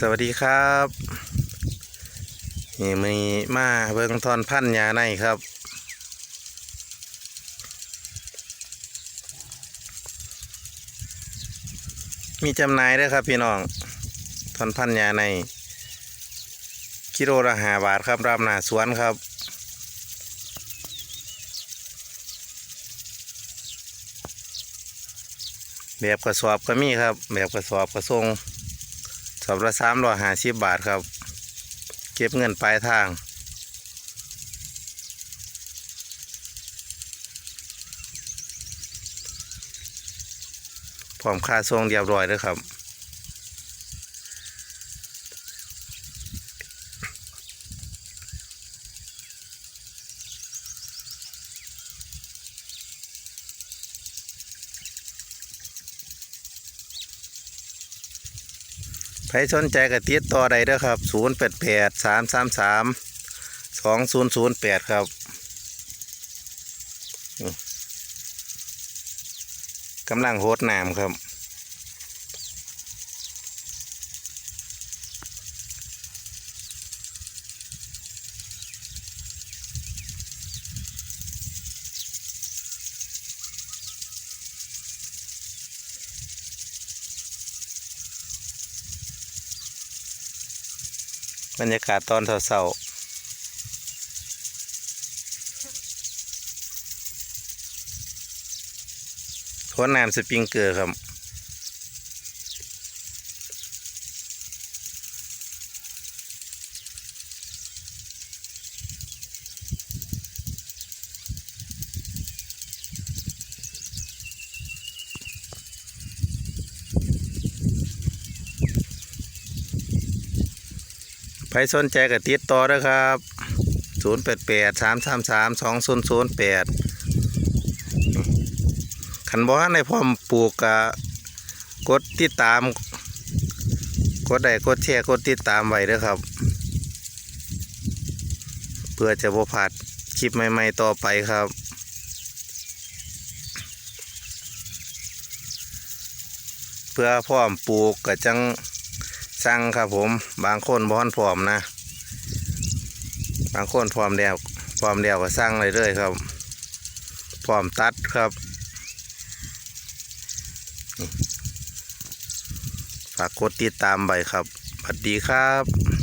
สวัสดีครับนี่มีมาเบิ่งทอนพันยาในครับ มีจำหน่ายด้วยครับพี่น้องทอนพันยาในกิโลละห้าบาทครับรับหนาสวนครับแบบกระสอบก็มีครับ แบบกระสอบกระทรง สอบละสามร้อยห้าสิบบาทครับ เก็บเงินปลายทางพร้อมค่าส่งเรียบร้อยแล้วครับ ใครสนใจก็ติดต่อใดเด้อครับ 0 8 8 3 3 3 2 0 0 8 ครับกำลังโหดน้ำครับ บรรยากาศตอนเช้าๆโทนน้ำสปริงเกอร์ครับ ใครสนใจก็ติดต่อเด้อครับ 0 8 8 3 3 3 2 0 0 8ขันบ่ทันในพร้อมปลูกกะกดติดตาม กดได้กดแชร์กดติดตามไว้ด้อครับ เพื่อจะบ่พลาดคลิปใหม่ๆต่อไปครับเพื่อพร้อมปลูกก็จัง สั่งครับผม บางคนบอนพร้อมนะ บางคนพร้อมแล้วพร้อมแล้วก็สั่งเลยเรื่อยครับพร้อมตัดครับฝากกดติดตามไปครับสวัสดีครับ